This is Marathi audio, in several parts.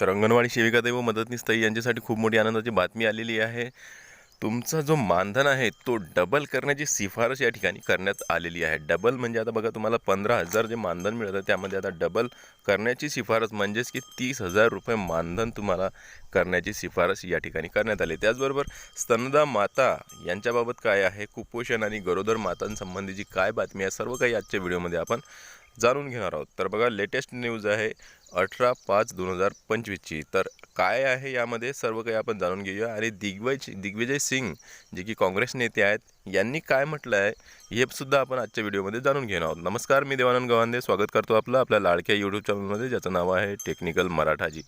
तर अंगणवाडी सेविका व मदतनीस ताई यांच्यासाठी खूप मोठी आनंदाची बातमी आलेली आहे. तुमचा जो मानधन आहे तो डबल करण्याची शिफारस या ठिकाणी करण्यात आलेली आहे. डबल म्हणजे आता बघा तुम्हाला पंधरा हजार जे मानधन मिळतं त्यामध्ये आता डबल करण्याची शिफारस म्हणजेच की तीस हजार रुपये मानधन तुम्हाला करण्याची शिफारस या ठिकाणी करण्यात आली. त्याचबरोबर स्तनदा माता यांच्याबाबत काय आहे? कुपोषण आणि गरोदर मातांसंबंधीची काय बातमी आहे सर्व काही आजच्या व्हिडिओमध्ये आपण जाणून घेणार आहोत. तर बघा लेटेस्ट न्यूज आहे अठरा पाच दोन हजार पंचवीसची. तर काय आहे यामध्ये? सर्व काही आपण जाणून घेऊया. आणि दिग्विज दिग्विजय सिंग जे की काँग्रेस नेते आहेत यांनी काय म्हटलं आहे हे सुद्धा आपण आजच्या व्हिडिओमध्ये जाणून घेणार आहोत. नमस्कार मी देवानंद गव्हांदे. स्वागत करतो आपलं आपल्या लाडक्या यूट्यूब चॅनलमध्ये ज्याचं नाव आहे टेक्निकल मराठाजी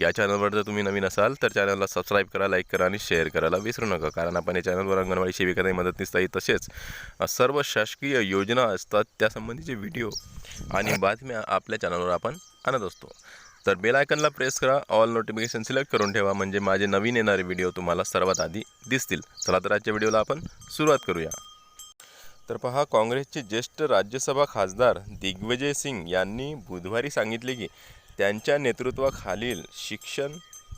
या चॅनलवर जर तुम्ही नवीन असाल तर चॅनलला सबस्क्राईब करा लाईक करा आणि शेअर करायला विसरू नका. कारण आपण या चॅनलवर अंगणवाडी सेविका मदत ताई तसेच सर्व शासकीय योजना असतात त्यासंबंधीचे व्हिडिओ आणि बातम्या आपल्या चॅनलवर आपण आणत असतो. तर बेल आयकनला प्रेस करा. ऑल नोटिफिकेशन सिलेक्ट करून ठेवा. म्हणजे माझे नवीन येणारे व्हिडिओ तुम्हाला सर्वात आधी दिसतील. चला तर आजच्या व्हिडिओला आपण सुरुवात करूया. तर पहा काँग्रेसचे ज्येष्ठ राज्यसभा खासदार दिग्विजय सिंग यांनी बुधवारी सांगितले की त्यांच्या नेतृत्वाखालील शिक्षण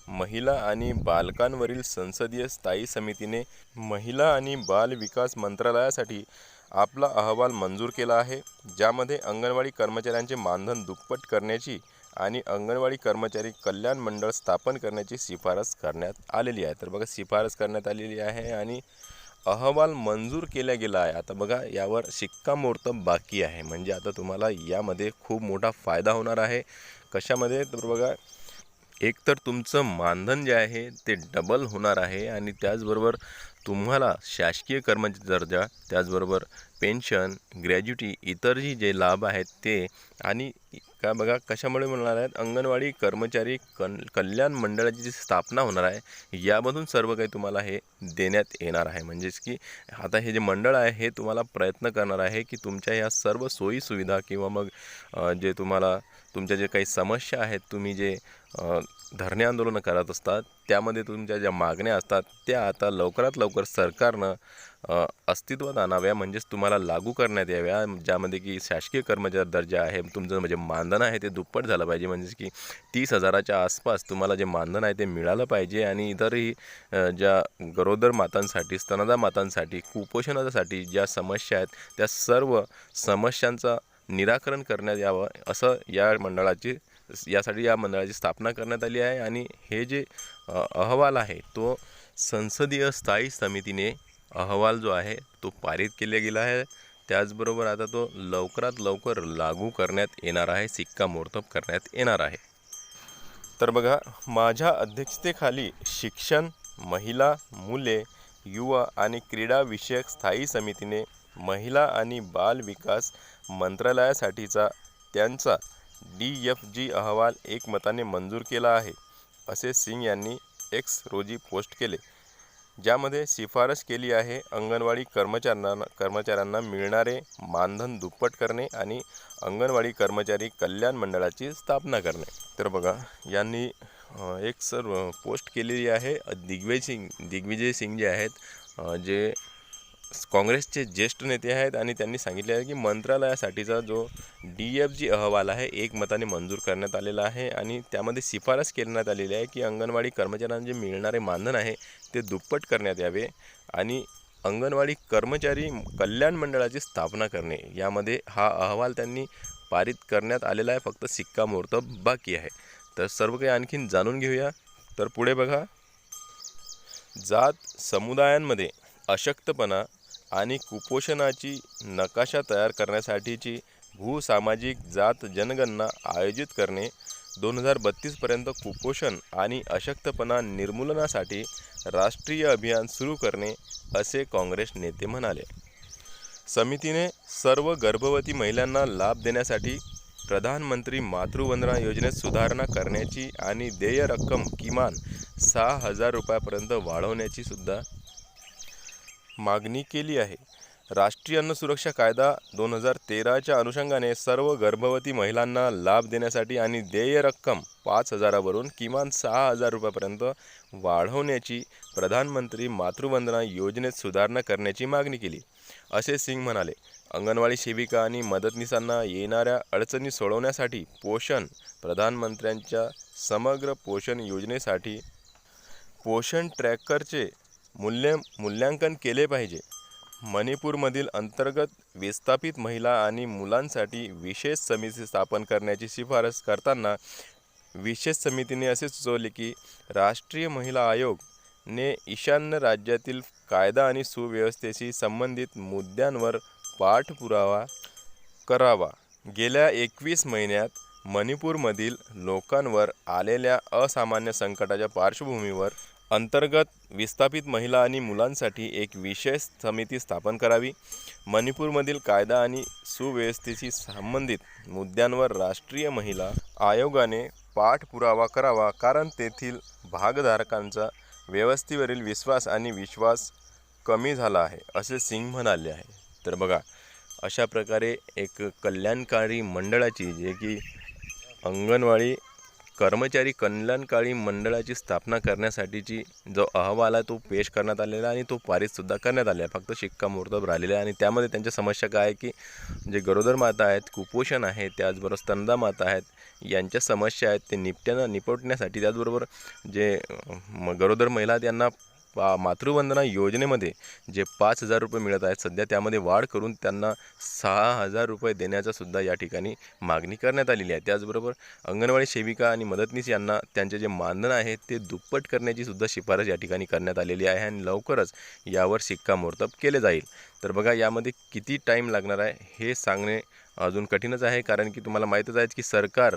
महिला आणि बालकांवरील संसदीय स्थायी समितीने महिला आणि बाल विकास मंत्रालयासाठी आपला अहवाल मंजूर केला आहे ज्यामध्ये अंगणवाडी कर्मचाऱ्यांचे मानधन दुप्पट करण्याची आणि अंगणवाडी कर्मचारी कल्याण मंडळ स्थापन करण्याची शिफारस करण्यात आलेली आहे. तर बघा शिफारस करण्यात आलेली आहे आणि अहवाल मंजूर केला गेला आहे. आता बघा यावर शिक्कामोर्तब बाकी आहे. म्हणजे आता तुम्हाला यामध्ये खूप मोठा फायदा होणार आहे. कशामध्ये? तर बघा एक तर तुमचं मानधन जे आहे ते डबल होणार आहे आणि त्याचबरोबर तुम्हाला शासकीय कर्मचारी दर्जा त्याचबरोबर पेन्शन ग्रॅज्युटी इतरही जे लाभ आहेत ते आणि का बघा कशामुळे मिळणार आहेत? अंगणवाडी कर्मचारी कन कल्याण मंडळाची जी स्थापना होणार आहे यामधून सर्व काही तुम्हाला हे देण्यात येणार आहे. म्हणजेच की आता हे जे मंडळ आहे हे तुम्हाला प्रयत्न करणार आहे की तुमच्या ह्या सर्व सोयीसुविधा किंवा मग जे तुम्हाला तुमच्या जे काही समस्या आहेत तुम्ही जे धरणे आंदोलनं करत असतात. त्यामध्ये तुमच्या ज्या मागण्या असतात त्या आता लवकरात लवकर सरकारनं अस्तित्वात आणाव्या म्हणजेच तुम्हाला लागू करण्यात याव्या. ज्यामध्ये की शासकीय कर्मचारी दर्जा आहे तुमचं म्हणजे मानधन आहे ते दुप्पट झालं पाहिजे. म्हणजेच की तीस हजाराच्या आसपास तुम्हाला जे मानधन आहे ते मिळालं पाहिजे. आणि इतरही ज्या गरोदर मातांसाठी स्तनदा मातांसाठी कुपोषणासाठी ज्या समस्या आहेत त्या सर्व समस्यांचा निराकरण करण्यात यावं असं या मंडळाची यासाठी या मंडळाची स्थापना करण्यात आली आहे आणि हे जे अहवाल आहे तो संसदीय स्थायी समितीने अहवाल जो आहे तो पारित केला गेला आहे. त्याचबरोबर आता तो लवकरात लवकर लागू करण्यात येणार आहे सिक्कामोर्तब करण्यात येणार आहे. तर बघा माझ्या अध्यक्षतेखाली शिक्षण महिला मुले युवा आणि क्रीडा विषयक स्थायी समितीने महिला आणि बाल विकास मंत्रालयासाठीचा त्यांचा डी एफ जी अहवाल एकमताने मंजूर केला आहे असे सिंग यांनी एक्स रोजी पोस्ट केले. ज्यामध्ये शिफारस केली आहे अंगणवाडी कर्मचाऱ्यांना कर्मचाऱ्यांना मिळणारे मानधन दुप्पट करणे आणि अंगणवाडी कर्मचारी कल्याण मंडळाची स्थापना करणे. तर बघा यांनी एक सर पोस्ट केलेली आहे दिग्विजय सिंग दिग्विजय सिंग जे आहेत जे काँग्रेसचे ज्येष्ठ नेते आहेत आणि त्यांनी सांगितले आहे की मंत्रालयासाठीचा जो डी एफ जी अहवाल आहे एकमताने मंजूर करण्यात आलेला आहे आणि त्यामध्ये शिफारस करण्यात आलेली आहे की अंगणवाडी कर्मचाऱ्यांना जे मिळणारे मानधन आहे ते दुप्पट करण्यात यावे आणि अंगणवाडी कर्मचारी कल्याण मंडळाची स्थापना करणे. यामध्ये हा अहवाल त्यांनी पारित करण्यात आलेला आहे फक्त सिक्कामोर्तब बाकी आहे. तर सर्व काही आणखीन जाणून घेऊया. तर पुढे बघा. जात समुदायांमध्ये अशक्तपणा आणि कुपोषणाची नकाशा तयार करण्यासाठीची भूसामाजिक जात जनगणना आयोजित करणे दोन हजार बत्तीसपर्यंत कुपोषण आणि अशक्तपणा निर्मूलनासाठी राष्ट्रीय अभियान सुरू करणे असे काँग्रेस नेते म्हणाले. समितीने सर्व गर्भवती महिलांना लाभ देण्यासाठी प्रधानमंत्री मातृवंदना योजनेत सुधारणा करण्याची आणि देय रक्कम किमान सहा हजार रुपयापर्यंत वाढवण्याची सुद्धा मागणी केली आहे. राष्ट्रीय अन्न सुरक्षा कायदा दोन हजार तेराच्या अनुषंगाने सर्व गर्भवती महिलांना लाभ देण्यासाठी आणि देय रक्कम पाच हजारावरून किमान सहा हजार रुपयापर्यंत वाढवण्याची प्रधानमंत्री मातृवंदना योजनेत सुधारणा करण्याची मागणी केली. असे सिंग म्हणाले अंगणवाडी सेविका आणि मदतनीसांना येणाऱ्या अडचणी सोडवण्यासाठी पोषण प्रधानमंत्र्यांच्या समग्र पोषण योजनेसाठी पोषण ट्रॅकरचे मूल्य मूल्यांकन केले पाहिजे. मणिपूरमधील अंतर्गत विस्थापित महिला आणि मुलांसाठी विशेष समिती स्थापन करण्याची शिफारस करताना विशेष समितीने असे सुचवले की राष्ट्रीय महिला आयोग ने ईशान्य राज्यातील कायदा आणि सुव्यवस्थेशी संबंधित मुद्द्यांवर पाठपुरावा करावा. गेल्या एकवीस महिन्यात मणिपूरमधील लोकांवर आलेल्या असामान्य संकटाच्या पार्श्वभूमीवर अंतर्गत विस्थापित महिला आणि मुलांसाठी एक विशेष समिती स्थापन करावी. मणिपूरमधील कायदा आणि सुव्यवस्थेशी संबंधित मुद्द्यांवर राष्ट्रीय महिला आयोगाने पाठपुरावा करावा कारण तेथील भागधारकांचा व्यवस्थेवरील विश्वास आणि विश्वास कमी झाला आहे असे सिंग म्हणाले आहे. तर बघा अशा प्रकारे एक कल्याणकारी मंडळाची जे की अंगणवाडी कर्मचारी कल्याणकारी मंडळाची स्थापना करण्यासाठीची जो अहवाल आहे तो पेश करण्यात आलेला आहे आणि तो पारितसुद्धा करण्यात आलेला आहे. फक्त शिक्कामोर्तब राहिलेला आहे आणि त्यामध्ये त्यांच्या समस्या काय आहे की जे गरोदर माता आहेत कुपोषण आहे त्याचबरोबर स्तनदा माता आहेत यांच्या समस्या आहेत ते निपट्यानं निपटण्यासाठी त्याचबरोबर जे म- गरोदर महिला त्यांना यांना पा मातृवंदना योजनेमध्ये जे पाच हजार रुपये मिळत आहेत सध्या त्यामध्ये वाढ करून त्यांना सहा हजार रुपये देण्याचा सुद्धा या ठिकाणी मागणी करण्यात आलेली आहे. त्याचबरोबर अंगणवाडी सेविका आणि मदतनीस यांना त्यांचे जे मानधन आहे ते दुप्पट करण्याची सुद्धा शिफारस या ठिकाणी करण्यात आलेली आहे आणि लवकरच यावर शिक्कामोर्तब केले जाईल. तर बघा यामध्ये किती टाईम लागणार आहे हे सांगणे अजून कठीणच आहे कारण की तुम्हाला माहीतच आहे की सरकार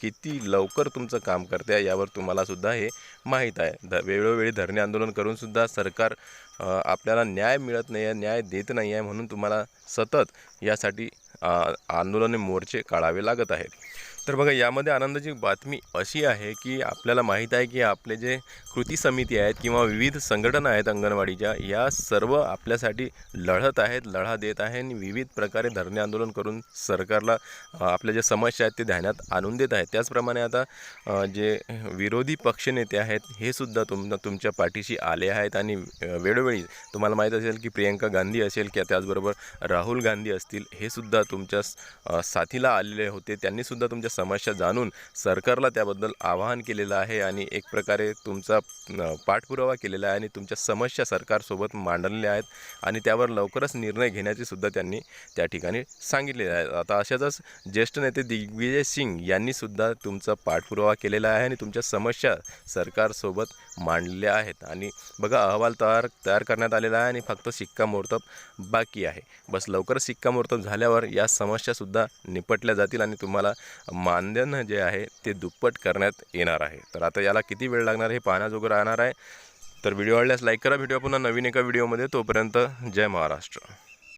किती लवकर तुमचं काम करते आहे यावर तुम्हाला सुद्धा हे माहीत आहे. ध वेळोवेळी धरणे आंदोलन करूनसुद्धा सरकार आपल्याला न्याय मिळत नाही आहे न्याय देत नाही आहे म्हणून तुम्हाला सतत यासाठी आंदोलन आंदोलने मोर्चे काढावे लागत आहेत. तर बघा यामध्ये आनंदाची बातमी अशी आहे की आपल्याला माहीत आहे की आपले जे कृती समिती आहेत किंवा विविध संघटना आहेत अंगणवाडीच्या या सर्व आपल्यासाठी लढत आहेत लढा देत आहे आणि विविध प्रकारे धरणे आंदोलन करून सरकारला आपल्या ज्या समस्या आहेत ते ध्यानात आणून देत आहेत. त्याचप्रमाणे आता जे विरोधी पक्षनेते आहेत हे सुद्धा तुम तुमच्या पाठीशी आले आहेत आणि वेळोवेळी तुम्हाला माहीत असेल की प्रियंका गांधी असेल किंवा त्याचबरोबर राहुल गांधी असतील हे सुद्धा तुमच्या साथीला आलेले होते. त्यांनीसुद्धा तुमच्या समस्या जाणून सरकारला त्याबद्दल आवाहन केलेलं आहे आणि एक प्रकारे तुमचा पाठपुरावा केलेला आहे आणि तुमच्या समस्या सरकारसोबत मांडलेल्या आहेत आणि त्यावर लवकरच निर्णय घेण्याची सुद्धा त्यांनी त्या ठिकाणी सांगितलेले आहे. आता अशातच ज्येष्ठ नेते दिग्विजय सिंग यांनी सुद्धा तुमचा पाठपुरावा केलेला आहे आणि तुमच्या समस्या सरकारसोबत मांडलेल्या आहेत आणि बघा अहवाल तयार तयार करण्यात आलेला आहे आणि फक्त शिक्कामोर्तब बाकी आहे. बस लवकरच शिक्कामोर्तब झाल्यावर या समस्यासुद्धा निपटल्या जातील आणि तुम्हाला मानधन जे आहे ते दुप्पट करण्यात येणार आहे. तर आता याला किती वेळ लागणार हे पाहण्याजोगं राहणार आहे. तर व्हिडिओ आवडल्यास लाईक करा. व्हिडिओ पुन्हा नवीन एका व्हिडिओमध्ये. तोपर्यंत जय महाराष्ट्र.